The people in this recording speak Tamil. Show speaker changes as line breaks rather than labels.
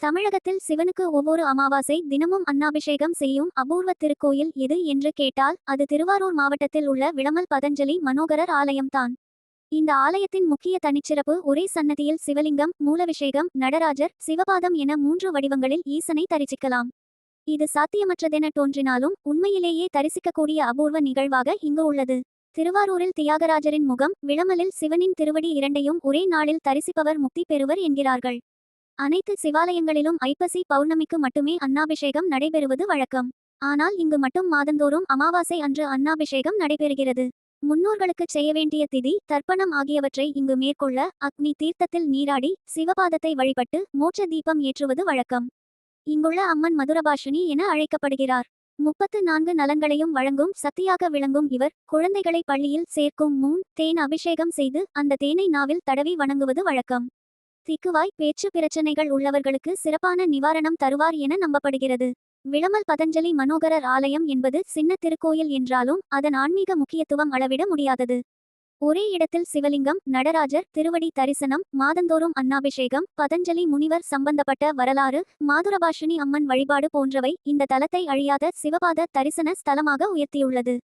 தமிழகத்தில் சிவனுக்கு ஒவ்வொரு அமாவாசை தினமும் அன்னாபிஷேகம் செய்யும் அபூர்வ திருக்கோயில் எது என்று கேட்டால் அது திருவாரூர் மாவட்டத்தில் உள்ள விளமல் பதஞ்சலி மனோகரர் ஆலயம்தான். இந்த ஆலயத்தின் முக்கிய தனிச்சிறப்பு ஒரே சன்னதியில் சிவலிங்கம் மூலவிஷேகம் நடராஜர் சிவபாதம் என மூன்று வடிவங்களில் ஈசனை தரிசிக்கலாம். இது சாத்தியமற்றதென தோன்றினாலும் உண்மையிலேயே தரிசிக்கக்கூடிய அபூர்வ நிகழ்வாக இங்கு உள்ளது. திருவாரூரில் தியாகராஜரின் முகம் விளமலில் சிவனின் திருவடி இரண்டையும் ஒரே நாளில் தரிசிப்பவர் முக்தி பெறுவர் என்கிறார்கள். அனைத்து சிவாலயங்களிலும் ஐப்பசி பௌர்ணமிக்கு மட்டுமே அன்னாபிஷேகம் நடைபெறுவது வழக்கம். ஆனால் இங்கு மட்டும் மாதந்தோறும் அமாவாசை அன்று அன்னாபிஷேகம் நடைபெறுகிறது. முன்னோர்களுக்கு செய்ய வேண்டிய திதி தர்ப்பணம் ஆகியவற்றை இங்கு மேற்கொள்ள அக்னி தீர்த்தத்தில் நீராடி சிவபாதத்தை வழிபட்டு மோட்ச தீபம் ஏற்றுவது வழக்கம். இங்குள்ள அம்மன் மதுரபாஷினி என அழைக்கப்படுகிறார். முப்பத்து நான்கு நலன்களையும் வழங்கும் சக்தியாக விளங்கும் இவர் குழந்தைகளை பள்ளியில் சேர்க்கும் முன் தேன் அபிஷேகம் செய்து அந்த தேனை நாவில் தடவி வணங்குவது வழக்கம். திக்குவாய் பேச்சு பிரச்சனைகள் உள்ளவர்களுக்கு சிறப்பான நிவாரணம் தருவார் என நம்பப்படுகிறது. விளமல் பதஞ்சலி மனோகரர் ஆலயம் என்பது சின்ன திருக்கோயில் என்றாலும் அதன் ஆன்மீக முக்கியத்துவம் அளவிட முடியாதது. ஒரே இடத்தில் சிவலிங்கம் நடராஜர் திருவடி தரிசனம் மாதந்தோறும் அன்னாபிஷேகம் பதஞ்சலி முனிவர் சம்பந்தப்பட்ட வரலாறு மாதுரபாஷினி அம்மன் வழிபாடு போன்றவை இந்த தலத்தை அழியாத சிவபாத தரிசன ஸ்தலமாக உயர்த்தியுள்ளது.